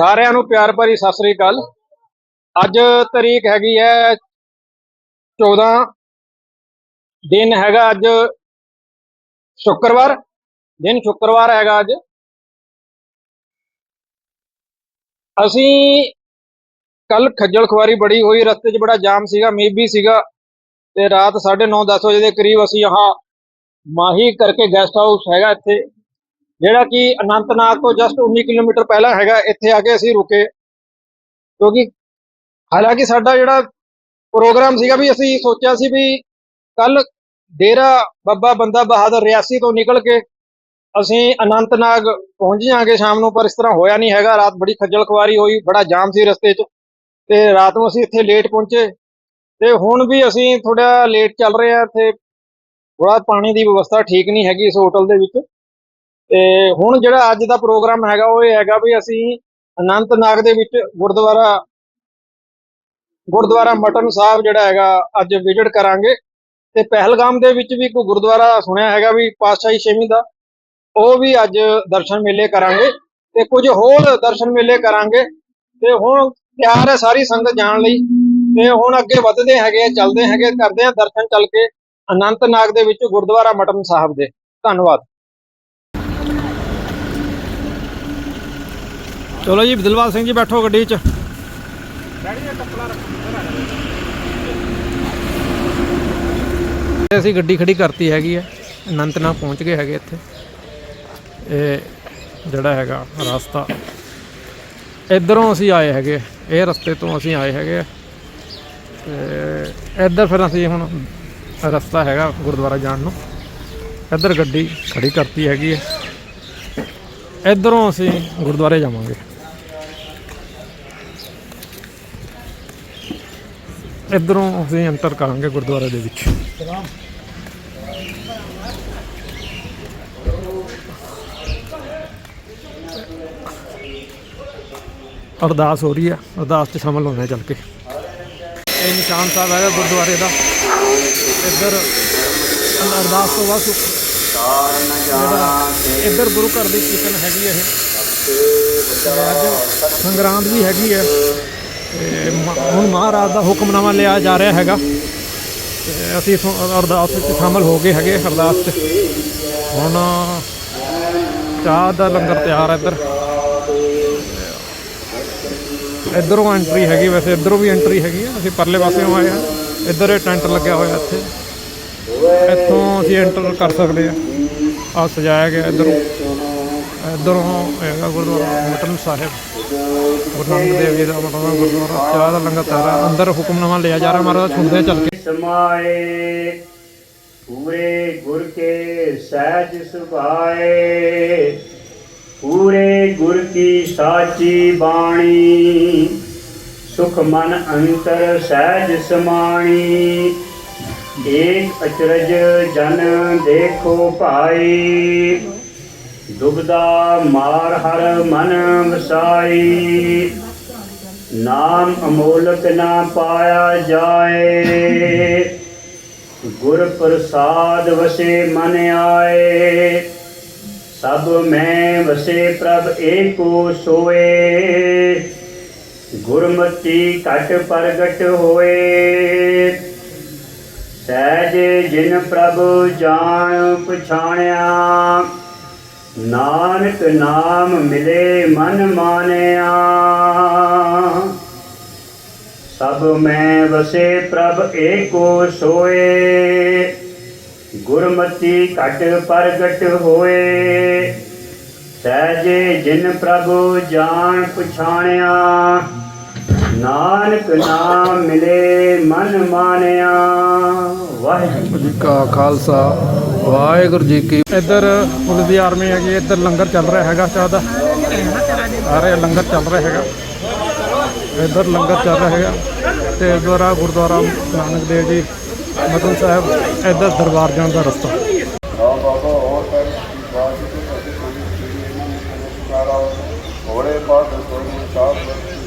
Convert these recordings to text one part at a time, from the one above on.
ਸਾਰਿਆਂ ਨੂੰ ਪਿਆਰ ਭਰੀ ਸਤਿ ਸ੍ਰੀ ਅਕਾਲ। ਅੱਜ ਤਰੀਕ ਹੈਗੀ ਹੈ 14 ਦਿਨ ਹੈਗਾ ਅੱਜ ਸ਼ੁੱਕਰਵਾਰ। ਦਿਨ ਸ਼ੁੱਕਰਵਾਰ ਹੈਗਾ ਅੱਜ। ਅਸੀਂ ਕੱਲ ਖੱਜਲ ਖੁਆਰੀ ਬੜੀ ਹੋਈ, ਰਸਤੇ 'ਚ ਬੜਾ ਜਾਮ ਸੀਗਾ, ਮੀਂਹ ਵੀ ਸੀਗਾ ਤੇ ਰਾਤ 9:30 10 ਵਜੇ ਦੇ ਕਰੀਬ ਅਸੀਂ ਆਹ ਮਾਹੀ ਕਰਕੇ ਗੈਸਟ ਹਾਊਸ ਹੈਗਾ ਇੱਥੇ। ਜਿਹੜਾ ਕਿ ਅਨੰਤਨਾਗ ਤੋਂ ਜਸਟ 19 ਕਿਲੋਮੀਟਰ ਪਹਿਲਾਂ ਹੈਗਾ, ਇੱਥੇ ਆ ਕੇ ਅਸੀਂ ਰੁਕੇ। ਕਿਉਂਕਿ ਹਾਲਾਂਕਿ ਸਾਡਾ ਜਿਹੜਾ ਪ੍ਰੋਗਰਾਮ ਸੀਗਾ ਵੀ ਅਸੀਂ ਸੋਚਿਆ ਸੀ ਵੀ ਕੱਲ ਡੇਰਾ ਬੱਬਾ ਬੰਦਾ ਬਹਾਦਰ ਰਿਆਸੀ ਤੋਂ ਨਿਕਲ ਕੇ ਅਸੀਂ ਅਨੰਤਨਾਗ ਪਹੁੰਚ ਜਾਾਂਗੇ ਸ਼ਾਮ ਨੂੰ, ਪਰ ਇਸ ਤਰ੍ਹਾਂ ਹੋਇਆ ਨਹੀਂ ਹੈਗਾ। ਰਾਤ ਬੜੀ ਖੱਜਲ ਖੁਆਰੀ ਹੋਈ, ਬੜਾ ਜਾਮ ਸੀ ਰਸਤੇ 'ਚ ਤੇ ਰਾਤ ਨੂੰ ਅਸੀਂ ਇੱਥੇ ਲੇਟ ਪਹੁੰਚੇ। ਤੇ ਹੁਣ ਵੀ ਅਸੀਂ ਥੋੜਾ ਲੇਟ ਚੱਲ ਰਹੇ ਆ ਇੱਥੇ ਥੋੜਾ ਪਾਣੀ ਦੀ ਵਿਵਸਥਾ ਠੀਕ ਨਹੀਂ ਹੈਗੀ ਇਸ ਹੋਟਲ ਦੇ ਵਿੱਚ। ਤੇ ਹੁਣ ਜਿਹੜਾ ਅੱਜ ਦਾ ਪ੍ਰੋਗਰਾਮ ਹੈਗਾ, ਉਹ ਇਹ ਹੈਗਾ ਵੀ ਅਸੀਂ ਅਨੰਤਨਾਗ ਦੇ ਵਿੱਚ ਗੁਰਦੁਆਰਾ ਗੁਰਦੁਆਰਾ ਮਟਨ ਸਾਹਿਬ ਜਿਹੜਾ ਹੈਗਾ, ਅੱਜ ਵਿਜ਼ਿਟ ਕਰਾਂਗੇ। ਤੇ ਪਹਿਲਗਾਮ ਦੇ ਵਿੱਚ ਵੀ ਕੋਈ ਗੁਰਦੁਆਰਾ ਸੁਣਿਆ ਹੈਗਾ ਵੀ ਪਾਤਸ਼ਾਹੀ ਛੇਵੀਂ ਦਾ, ਉਹ ਵੀ ਅੱਜ ਦਰਸ਼ਨ ਮੇਲੇ ਕਰਾਂਗੇ ਤੇ ਕੁਝ ਹੋਰ ਦਰਸ਼ਨ ਮੇਲੇ ਕਰਾਂਗੇ। ਤੇ ਹੁਣ ਤਿਆਰ ਹੈ ਸਾਰੀ ਸੰਗਤ ਜਾਣ ਲਈ। ਤੇ ਹੁਣ ਅੱਗੇ ਵੱਧਦੇ ਹੈਗੇ ਚੱਲਦੇ ਹੈਗੇ ਕਰਦੇ ਆ ਦਰਸ਼ਨ ਚੱਲ ਕੇ ਅਨੰਤਨਾਗ ਦੇ ਵਿੱਚ ਗੁਰਦੁਆਰਾ ਮਟਨ ਸਾਹਿਬ ਦੇ। ਧੰਨਵਾਦ। ਚਲੋ ਜੀ ਦਿਲਵਾਲ ਸਿੰਘ ਜੀ ਬੈਠੋ ਗੱਡੀ 'ਚ। ਅਸੀਂ ਗੱਡੀ ਖੜੀ ਕਰਤੀ ਹੈਗੀ ਹੈ ਅਨੰਤਨਾਗ ਪਹੁੰਚ ਗਏ ਹੈਗੇ ਇੱਥੇ। ਇਹ ਜਿਹੜਾ ਹੈਗਾ ਰਸਤਾ, ਇਧਰੋਂ ਅਸੀਂ ਆਏ ਹੈਗੇ ਇਹ ਰਸਤੇ ਤੋਂ ਅਸੀਂ ਆਏ ਹੈਗੇ ਆ। ਤੇ ਇੱਧਰ ਫਿਰ ਅਸੀਂ ਹੁਣ ਰਸਤਾ ਹੈਗਾ ਗੁਰਦੁਆਰਾ ਜਾਣ ਨੂੰ। ਇੱਧਰ ਗੱਡੀ ਖੜੀ ਕਰਤੀ ਹੈਗੀ ਹੈ ਇਧਰੋਂ ਅਸੀਂ ਗੁਰਦੁਆਰੇ ਜਾਵਾਂਗੇ। ਇਧਰੋਂ ਅਸੀਂ ਐਂਟਰ ਕਰਾਂਗੇ ਗੁਰਦੁਆਰੇ ਦੇ ਵਿੱਚ। ਅਰਦਾਸ ਹੋ ਰਹੀ ਹੈ ਅਰਦਾਸ 'ਚ ਸ਼ਾਮਲ ਹੋਣਾ ਚੱਲ ਕੇ। ਇਹ ਨਿਸ਼ਾਨ ਸਾਹਿਬ ਹੈਗਾ ਗੁਰਦੁਆਰੇ ਦਾ। ਇੱਧਰ ਅਰਦਾਸ ਤੋਂ ਬਾਅਦ ਜਿਹੜਾ ਇੱਧਰ ਗੁਰੂ ਘਰ ਦੀ ਕੀਰਤਨ ਹੈਗੀ ਹੈ ਇਹ। ਅੱਜ ਸੰਗਰਾਂਦ ਵੀ ਹੈਗੀ ਹੈ ਤੇ ਮ- ਹੁਣ ਮਹਾਰਾਜ ਦਾ ਹੁਕਮਨਾਮਾ ਲਿਆ ਜਾ ਰਿਹਾ ਹੈਗਾ। ਤੇ ਅਸੀਂ ਅਰਦਾਸ ਵਿੱਚ ਸ਼ਾਮਲ ਹੋ ਗਏ ਹੈਗੇ ਅਰਦਾਸ 'ਚ। ਹੁਣ ਚਾਹ ਦਾ ਲੰਗਰ ਤਿਆਰ ਹੈ ਇੱਧਰ। ਇੱਧਰੋਂ ਐਂਟਰੀ ਹੈਗੀ, ਵੈਸੇ ਇੱਧਰੋਂ ਵੀ ਐਂਟਰੀ ਹੈਗੀ ਆ। ਅਸੀਂ ਪਰਲੇ ਪਾਸਿਓਂ ਆਏ ਆ। ਇੱਧਰ ਇਹ ਟੈਂਟ ਲੱਗਿਆ ਹੋਇਆ ਇੱਥੇ। ਇੱਥੋਂ ਅਸੀਂ ਐਂਟਰ ਕਰ ਸਕਦੇ ਆ। ਆ ਸਜਾਇਆ ਗਿਆ ਇੱਧਰੋਂ। ਇੱਧਰੋਂ ਹੈਗਾ ਗੁਰਦੁਆਰਾ ਮਟਨ ਸਾਹਿਬ। ਗੁਰੂ ਨਾਨਕ ਦੇਵ ਜੀ ਦਾ ਮਟਨ ਗੁਰਦੁਆਰਾ, ਚਾਹ ਦਾ ਲੰਗਰ ਤਿਆਰ ਅੰਦਰ ਹੁਕਮਨਾਮਾ ਲਿਆ ਜਾ ਰਿਹਾ ਮਹਾਰਾਜ, ਸੁਣਦੇ ਚੱਲ ਕੇ। ਸਮਾਏ, ਪੂਰੇ ਗੁਰ ਕੇ ਸਹਿਜ ਸੁਭਾਏ, ਪੂਰੇ ਗੁਰ ਕੀ ਸਾਚੀ ਬਾਣੀ, ਸੁਖ ਮਨ ਅੰਤਰ ਸਹਿਜ ਸਮਾਣੀ, ਏਕ ਅਚਰਜ ਜਨ ਦੇਖੋ ਭਾਈ। ਦੁਬਦਾ ਮਾਰ ਹਰ ਮਨ ਵਸਾਈ। ਨਾਮ ਅਮੋਲਕ ਨਾ ਪਾਇਆ ਜਾਏ। ਗੁਰ ਪ੍ਰਸਾਦ ਵਸੇ ਮਨ ਆਏ। ਸਭ ਮੈਂ ਵਸੇ ਪ੍ਰਭ ਏਕੋ ਸੋਏ। ਗੁਰਮਤੀ ਘਟ ਪ੍ਰਗਟ ਹੋਏ। ਸਹਿਜ ਜਿਨ ਪ੍ਰਭ ਜਾਣ ਪਛਾਣਿਆ। ਨਾਨਕ ਨਾਮ ਮਿਲੇ ਮਨ ਮਾਨਿਆ। ਸਭ ਮੈਂ ਵਸੇ ਪ੍ਰਭ ਏਕੋ ਸੋਏ। ਗੁਰਮਤੀ ਘਟ ਪ੍ਰਗਟ ਹੋਏ। ਸਹਿਜੇ ਜਿਨ ਪ੍ਰਭੂ ਜਾਣ ਪਛਾਣਿਆ। ਨਾਨਕ ਨਾਮ ਮਿਲੇ ਮਨ ਮਾਨਿਆ। ਵਾਹਿਗੁਰੂ ਜੀ ਕਾ ਖਾਲਸਾ। ਵਾਹਿਗੁਰੂ ਜੀ ਕੀ ਇੱਧਰ ਪੁਲਿਸ ਦੀ ਆਰਮੀ ਹੈਗੀ, ਇੱਧਰ ਲੰਗਰ ਚੱਲ ਰਿਹਾ ਹੈਗਾ ਚਾਹ ਦਾ ਸਾਰੇ ਲੰਗਰ ਚੱਲ ਰਿਹਾ ਹੈਗਾ। ਇੱਧਰ ਲੰਗਰ ਚੱਲ ਰਿਹਾ ਹੈਗਾ। ਤੇ ਦੁਆਰਾ ਗੁਰਦੁਆਰਾ ਨਾਨਕ ਦੇਵ ਜੀ ਮਤਨ ਸਾਹਿਬ, ਇੱਧਰ ਦਰਬਾਰ ਜਾਣ ਦਾ ਰਸਤਾ। ਹੋੜੇ ਪਾਠ ਕੋਈ ਸਾਧ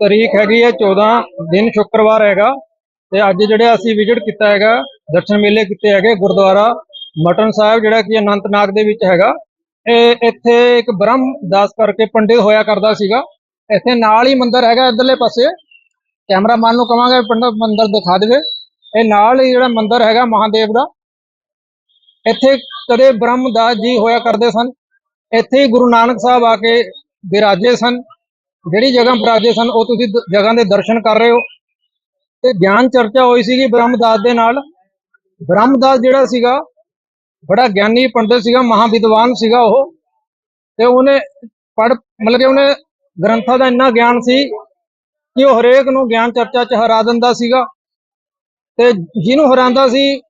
ਤਰੀਕ ਹੈਗੀ ਹੈ 14 ਦਿਨ ਸ਼ੁੱਕਰਵਾਰ ਹੈਗਾ। ਤੇ ਅੱਜ ਜਿਹੜੇ ਅਸੀਂ ਵਿਜ਼ਿਟ ਕੀਤਾ ਹੈਗਾ, ਦਰਸ਼ਨ ਮੇਲੇ ਕੀਤੇ ਹੈਗੇ, ਗੁਰਦੁਆਰਾ, ਮਟਨ ਸਾਹਿਬ ਜਿਹੜਾ ਕਿ ਅਨੰਤਨਾਗ ਦੇ ਵਿੱਚ ਹੈਗਾ। ਇਹ ਇੱਥੇ ਇੱਕ ਬ੍ਰਹਮ ਦਾਸ ਕਰਕੇ ਪੰਡਿਤ ਹੋਇਆ ਕਰਦਾ ਸੀਗਾ। ਇੱਥੇ ਨਾਲ ਹੀ ਮੰਦਿਰ ਹੈਗਾ ਇਧਰਲੇ ਪਾਸੇ। ਕੈਮਰਾਮੈਨ ਨੂੰ ਕਵਾਂਗੇ ਪੰਡਿਤ ਮੰਦਿਰ ਦਿਖਾ ਦੇਵੇ। ਇਹ ਨਾਲ ਹੀ ਜਿਹੜਾ ਮੰਦਿਰ ਹੈਗਾ ਮਹਾਦੇਵ ਦਾ। ਇੱਥੇ ਕਦੇ ਬ੍ਰਹਮ ਦਾਸ ਜੀ ਹੋਇਆ ਕਰਦੇ ਸਨ। ਇੱਥੇ ਹੀ ਗੁਰੂ ਨਾਨਕ ਸਾਹਿਬ ਆ ਕੇ ਵਿਰਾਜੇ ਸਨ। ਜਿਹੜੀ ਜਗ੍ਹਾ ਵਿਰਾਜੇ ਸਨ, ਉਹ ਤੁਸੀਂ ਦ- ਜਗ੍ਹਾ ਦੇ ਦਰਸ਼ਨ ਕਰ ਰਹੇ ਹੋ। ਤੇ ਗਿਆਨ ਚਰਚਾ ਹੋਈ ਸੀਗੀ ਬ੍ਰਹਮਦਾਸ ਦੇ ਨਾਲ। ਬ੍ਰਹਮਦਾਸ ਜਿਹੜਾ ਸੀਗਾ, ਬੜਾ ਗਿਆਨੀ ਪੰਡਿਤ ਸੀਗਾ, ਮਹਾਵਿਦਵਾਨ ਸੀਗਾ ਉਹ। ਤੇ ਉਹਨੇ ਪੜ ਮਤਲਬ ਕਿ ਉਹਨੇ ਗ੍ਰੰਥਾਂ ਦਾ ਇੰਨਾ ਗਿਆਨ ਸੀ ਕਿ ਉਹ ਹਰੇਕ ਨੂੰ ਗਿਆਨ ਚਰਚਾ ਚ ਹਰਾ ਦਿੰਦਾ ਸੀਗਾ। ਤੇ ਜਿਹਨੂੰ ਹਰਾਉਂਦਾ ਸੀ,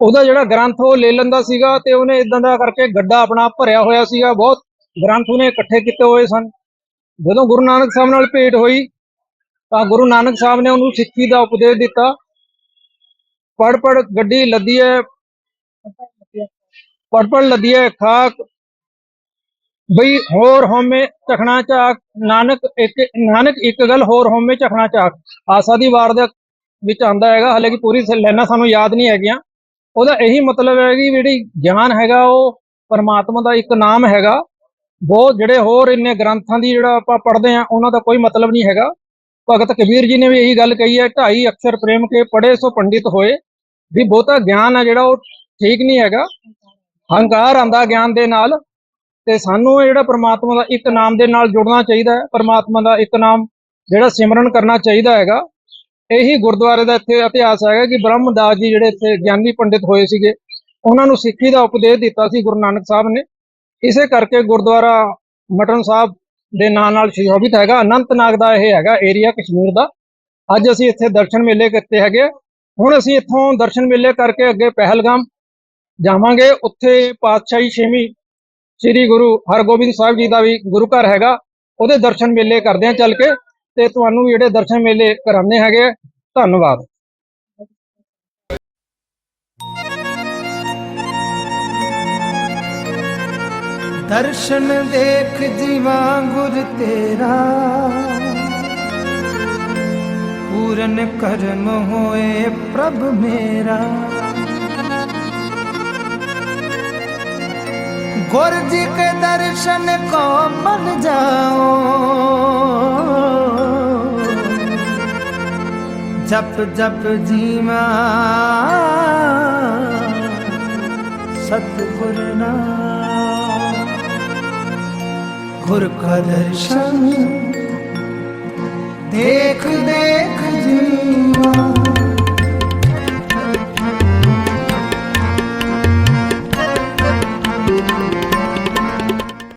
ਉਹਦਾ ਜਿਹੜਾ ਗ੍ਰੰਥ ਉਹ ਲੈ ਲੈਂਦਾ ਸੀਗਾ ਤੇ ਉਹਨੇ ਇਦਾਂ ਦਾ ਕਰਕੇ ਗੱਡਾ ਆਪਣਾ ਭਰਿਆ ਹੋਇਆ ਸੀਗਾ। ਬਹੁਤ ਗ੍ਰੰਥ ਉਹਨੇ ਇਕੱਠੇ ਕੀਤੇ ਹੋਏ ਸਨ। ਜਦੋਂ ਗੁਰੂ ਨਾਨਕ ਸਾਹਿਬ ਨਾਲ ਭੇਟ ਹੋਈ, ਤਾਂ ਗੁਰੂ ਨਾਨਕ ਸਾਹਿਬ ਨੇ ਉਹਨੂੰ ਸਿੱਖੀ ਦਾ ਉਪਦੇਸ਼ ਦਿੱਤਾ। ਪੜ ਪੜ ਗੱਡੀ ਲੱਦੀ ਹੈ ਪੜ ਪੜ ਲੱਦੀ ਹੈ ਖਾਕ। ਬਈ ਹੋਰ ਹੋਮੇ ਚਖਣਾ ਚਾਕ ਨਾਨਕ ਇੱਕ ਨਾਨਕ ਇੱਕ ਗੱਲ ਹੋਰ ਹੋਮੇ ਚਖਣਾ ਚਾਕ ਆਸਾ ਦੀ ਵਾਰ ਦੇ ਵਿੱਚ ਆਂਦਾ ਹੈਗਾ, ਹਾਲੇ ਕਿ ਪੂਰੀ ਲੈਣਾ ਸਾਨੂੰ ਯਾਦ ਨਹੀਂ ਹੈਗੀਆਂ। ਉਹਦਾ ਇਹੀ ਮਤਲਬ ਹੈ ਕਿ ਜਿਹੜੀ ਗਿਆਨ ਹੈਗਾ, ਉਹ ਪਰਮਾਤਮਾ ਦਾ ਇੱਕ ਨਾਮ ਹੈਗਾ। ਬਹੁਤ ਜਿਹੜੇ ਹੋਰ ਇੰਨੇ ਗ੍ਰੰਥਾਂ ਦੀ ਜਿਹੜਾ ਆਪਾਂ ਪੜ੍ਹਦੇ ਆ ਉਹਨਾਂ ਦਾ ਕੋਈ ਮਤਲਬ ਨਹੀਂ ਹੈਗਾ। ਭਗਤ ਕਬੀਰ ਜੀ ਨੇ ਵੀ ਇਹੀ ਗੱਲ ਕਹੀ ਹੈ, ਢਾਈ ਅਕਸ਼ਰ ਪ੍ਰੇਮ ਕੇ ਪੜ੍ਹੇ ਸੋ ਪੰਡਿਤ ਹੋਏ। ਵੀ ਬਹੁਤਾ ਗਿਆਨ ਆ ਜਿਹੜਾ ਉਹ ਠੀਕ ਨਹੀਂ ਹੈਗਾ। ਹੰਕਾਰ ਆਂਦਾ ਗਿਆਨ ਦੇ ਨਾਲ ਤੇ ਸਾਨੂੰ ਜਿਹੜਾ ਪਰਮਾਤਮਾ ਦਾ ਇੱਕ ਨਾਮ ਦੇ ਨਾਲ ਜੁੜਨਾ ਚਾਹੀਦਾ ਹੈ, ਪਰਮਾਤਮਾ ਦਾ ਇੱਕ ਨਾਮ ਜਿਹੜਾ ਸਿਮਰਨ ਕਰਨਾ ਚਾਹੀਦਾ ਹੈਗਾ। ਇਹੀ ਗੁਰਦੁਆਰੇ ਦਾ ਇੱਥੇ ਇਤਿਹਾਸ ਹੈਗਾ ਕਿ ਬ੍ਰਹਮਦਾਸ ਜੀ ਜਿਹੜੇ ਇੱਥੇ ਗਿਆਨੀ ਪੰਡਿਤ ਹੋਏ ਸੀਗੇ, ਉਹਨਾਂ ਨੂੰ ਸਿੱਖੀ ਦਾ ਉਪਦੇਸ਼ ਦਿੱਤਾ ਸੀ ਗੁਰੂ ਨਾਨਕ ਸਾਹਿਬ ਨੇ। ਇਸੇ ਕਰਕੇ ਗੁਰਦੁਆਰਾ ਮਟਨ ਸਾਹਿਬ ਦੇ ਨਾਂ ਨਾਲ ਸ਼ੋਭਿਤ ਹੈਗਾ। ਅਨੰਤਨਾਗ ਦਾ ਇਹ ਹੈਗਾ ਏਰੀਆ ਕਸ਼ਮੀਰ ਦਾ। ਅੱਜ ਅਸੀਂ ਇੱਥੇ ਦਰਸ਼ਨ ਮੇਲੇ ਕੀਤੇ ਹੈਗੇ। ਹੁਣ ਅਸੀਂ ਇੱਥੋਂ ਦਰਸ਼ਨ ਮੇਲੇ ਕਰਕੇ ਅੱਗੇ ਪਹਿਲਗਾਮ ਜਾਵਾਂਗੇ। ਉੱਥੇ ਪਾਤਸ਼ਾਹੀ ਛੇਵੀਂ ਸ੍ਰੀ ਗੁਰੂ ਹਰਗੋਬਿੰਦ ਸਾਹਿਬ ਜੀ ਦਾ ਵੀ ਗੁਰੂ ਘਰ ਹੈਗਾ। ਉਹਦੇ ਦਰਸ਼ਨ ਮੇਲੇ ਕਰਦੇ ਆ ਚੱਲ ਕੇ ਤੇ ਤੁਹਾਨੂੰ ਜਿਹੜੇ ਦਰਸ਼ਨ ਮੇਲੇ ਕਰਾਉਂਦੇ ਹੈਗੇ ਆ। ਧੰਨਵਾਦ। ਦਰਸ਼ਨ ਦੇਖ ਜੀਵਾ ਗੁਰ ਤੇਰਾ। ਪੂਰਨ ਕਰਮ ਹੋਏ ਪ੍ਰਭ ਮੇਰਾ। ਗੁਰ ਜੀ ਕੇ ਦਰਸ਼ਨ ਕੋ ਬਨ ਜਾਓ। ਜਪ ਜਪ ਜੀਵਾ। ਸਤਿਗੁਰ ਨਾਮ। ਗੁਰ ਕਾ ਦਰਸ਼ਨ ਦੇਖ ਦੇਖ ਜੀਵਾ।